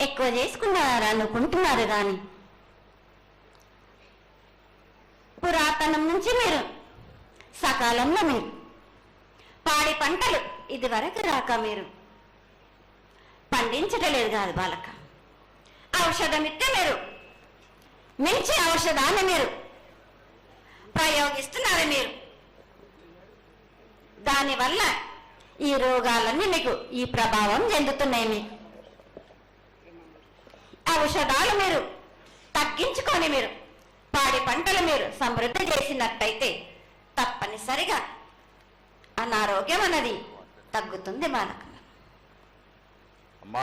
ఎక్కువ చేసుకున్నారా అనుకుంటున్నారు కానీ పురాతనం నుంచి మీరు సకాలంలో మీరు పాడి పంటలు ఇది వరకు రాక మీరు పండించటలేదు కాదు బాలక ఔషధం ఇస్తే మీరు మించి ఔషధాన్ని మీరు ప్రయోగిస్తున్నారు మీరు. దానివల్ల ఈ రోగాలన్నీ మీకు ఈ ప్రభావం చెందుతున్నాయి మీకు. ఔషధాలు మీరు తగ్గించుకొని మీరు. పాడి పంటలు మీరు సమృద్ధి చేసినట్టయితే తప్పనిసరిగా అనారోగ్యం అన్నది తగ్గుతుంది మనకు.